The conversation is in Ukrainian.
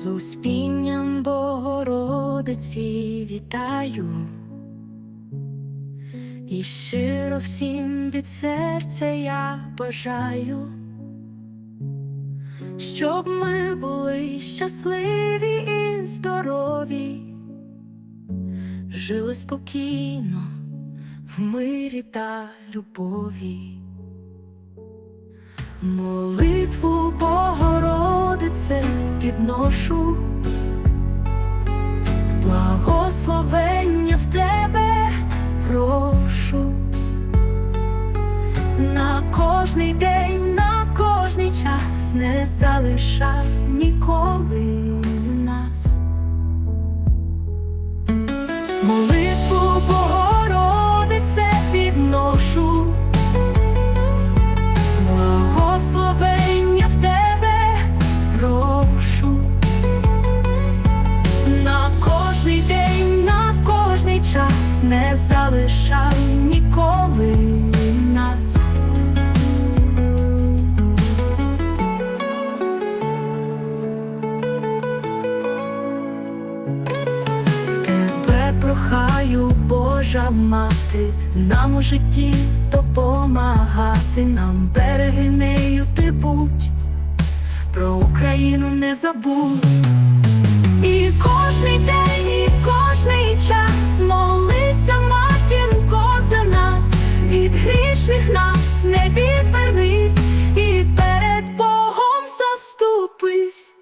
З успінням Богородиці вітаю і щиро всім від серця я бажаю, щоб ми були щасливі і здорові, жили спокійно в мирі та любові. Молитву підношу, благословення в тебе прошу. На кожний день, на кожний час не залишай ніколи не залишай ніколи нас. Тебе прохаю, Божа мати, нам у житті допомагати, нам береги нею ти будь, про Україну не забудь. І кожний pues.